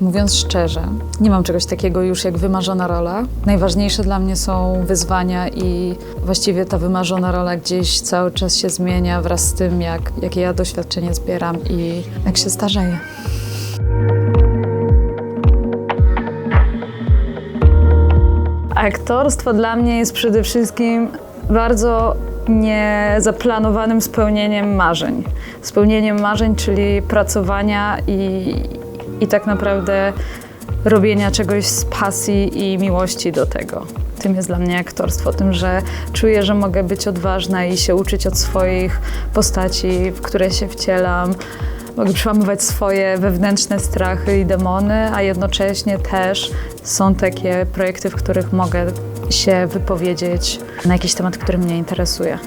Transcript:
Mówiąc szczerze, nie mam czegoś takiego już jak wymarzona rola. Najważniejsze dla mnie są wyzwania i właściwie ta wymarzona rola gdzieś cały czas się zmienia wraz z tym, jak, jakie ja doświadczenie zbieram i jak się starzeję. Aktorstwo dla mnie jest przede wszystkim bardzo niezaplanowanym spełnieniem marzeń. Spełnieniem marzeń, czyli pracowania i, i tak naprawdę robienia czegoś z pasji i miłości do tego. Tym jest dla mnie aktorstwo, tym, że czuję, że mogę być odważna i się uczyć od swoich postaci, w które się wcielam. Mogę przełamywać swoje wewnętrzne strachy i demony, a jednocześnie też są takie projekty, w których mogę się wypowiedzieć na jakiś temat, który mnie interesuje.